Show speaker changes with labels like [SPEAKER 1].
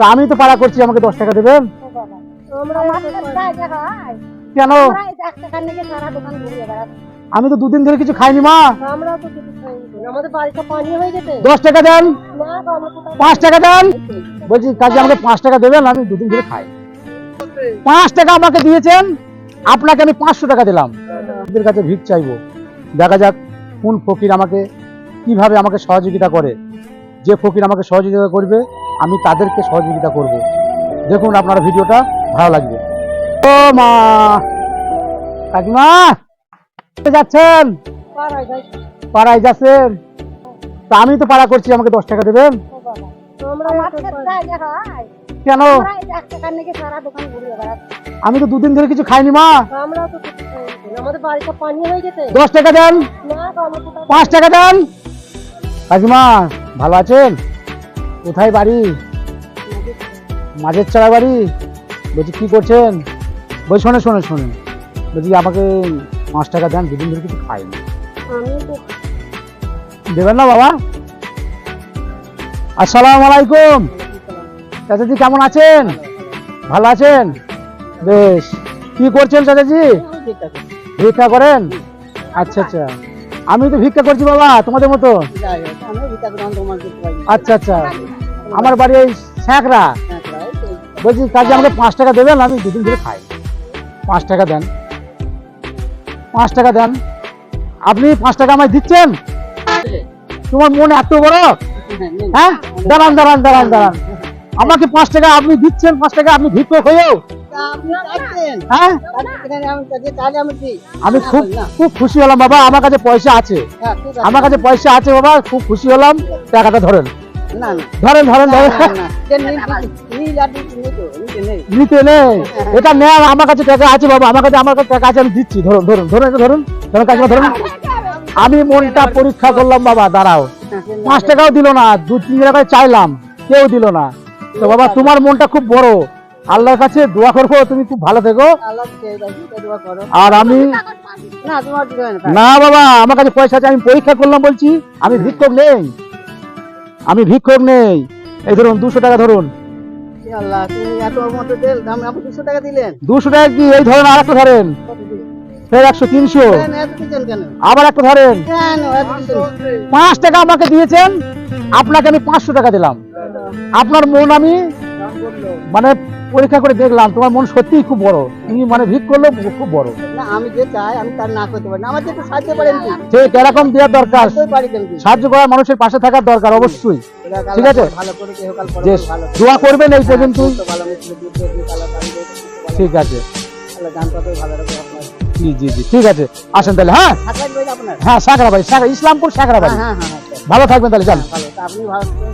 [SPEAKER 1] তা আমি তো পাড়া করছি, আমাকে দশ টাকা দেবেন? কেন? আমি তো দুদিন ধরে কিছু খাইনি, মা। দশ টাকা দেন। পাঁচ টাকা দেন। বলছি কাজে আমাকে পাঁচ টাকা দেবেন, আমি দুদিন ধরে খাই। পাঁচ টাকা আমাকে দিয়েছেন, আপনাকে আমি পাঁচশো টাকা দিলাম। এদের কাছে ভিড় চাইব। দেখা যাক কোন ফকির আমাকে কীভাবে আমাকে সহযোগিতা করে। যে ফকির আমাকে সহযোগিতা করবে আমি তাদেরকে সহযোগিতা করব। দেখুন আপনারা ভিডিওটা ভালো লাগবে। ও মা! কাকিমা! যাচ্ছেন?
[SPEAKER 2] পাড়ায়
[SPEAKER 1] যাচ্ছেন? তা আমি তো পাড়া করছি আমাকে দশ টাকা দেবেন? কেন? আমি তো দুদিন ধরে কিছু খাইনি মা।
[SPEAKER 2] আমরা তো কিছু খাইনি। আমাদের বাড়িতে পানি হয়ে গেছে।
[SPEAKER 1] দশ টাকা দেন। পাঁচ টাকা দেন। কাকিমা ভালো আছেন? কোথায় বাড়ি? মাঝের চারা বাড়ি? বলছি কি করছেন? বলছি শোনে শোনে শোনেন। বলছি আমাকে পাঁচ টাকা দেন দুদিন ধরে কিছু খাইনি দেবেন না বাবা? আসসালাম আলাইকুম। চাচাজি কেমন আছেন? ভালো আছেন? বেশ। কি করছেন চাচাজি? ভিক্ষা করেন? আচ্ছা আচ্ছা। আমি তো ভিক্ষা করছি বাবা তোমাদের মতো। আচ্ছা আচ্ছা। আমার বাড়ি এই স্যাঁকড়া বলছি কাজে আমাকে পাঁচ টাকা দেবেন আমি দুদিন ধরে খাই। পাঁচ টাকা দেন। পাঁচ টাকা দেন। আপনি পাঁচ টাকা আমায় দিচ্ছেন? তোমার মন এত বড়? হ্যাঁ? দাঁড়ান দাঁড়ান দাঁড়ান দাঁড়ান। আমাকে পাঁচ টাকা আপনি দিচ্ছেন পাঁচ টাকা আপনি ভিক্ষক হয়েও হ্যাঁ? আমি খুব খুব খুশি হলাম বাবা। আমার কাছে পয়সা আছে। আমার কাছে পয়সা আছে বাবা। খুব খুশি হলাম। টাকাটা ধরেন। ধরেন ধরেন ধরেন। নিতে নেই। এটা নেই আমার কাছে টাকা আছে বাবা আমার কাছে আমার কাছে টাকা আছে আমি দিচ্ছি। ধরুন ধরুন ধরুন এটা ধরুন। ধরুন ধরুন। আমি মনটা পরীক্ষা করলাম বাবা দাঁড়াও। পাঁচ টাকাও দিল না দু তিন টাকা চাইলাম কেউ দিল না। তো বাবা তোমার মনটা খুব বড়। আল্লাহর কাছে দোয়া করব তুমি খুব ভালো থেকো। আর আমি না বাবা আমার কাছে পয়সা আছে আমি পরীক্ষা করলাম বলছি আমি ভিক্ষক নেই। আমি ভিক্ষক নেই। এই ধরুন দুশো টাকা ধরুন।
[SPEAKER 3] আল্লাহ তুমি এত মতো তেল দাম আপনি দুশো টাকা দিলেন।
[SPEAKER 1] দুশো টাকা কি? এই ধরেন আর একটা ধরেন। ফের একশো তিনশো। আবার একটা ধরেন। পাঁচ টাকা আমাকে দিয়েছেন আপনাকে আমি পাঁচশো টাকা দিলাম। আপনার মন আমি মানে পরীক্ষা করে দেখলাম তোমার মন সত্যিই খুব বড়। তুমি মানে ভিক করলে খুব বড়।
[SPEAKER 3] না আমি যে চাই আমি তার না করতে পারি না। আমার যে একটু সাহায্য করেন কি?
[SPEAKER 1] ঠিক এরকম দেওয়ার দরকার সাহায্য করা মানুষের পাশে থাকার দরকার অবশ্যই। ঠিক আছে? যে দোয়া করবেন এই পর্যন্ত।
[SPEAKER 3] ভালো।
[SPEAKER 1] ঠিক আছে। জি জি জি ঠিক আছে। আসেন তাহলে হ্যাঁ? হ্যাঁ সাঁকড়া সাঁকড়া ইসলামপুর সাঁকড়া বাড়ি
[SPEAKER 3] হ্যাঁ হ্যাঁ হ্যাঁ
[SPEAKER 1] ভালো থাকবেন তাহলে যান
[SPEAKER 3] আপনি ভালো।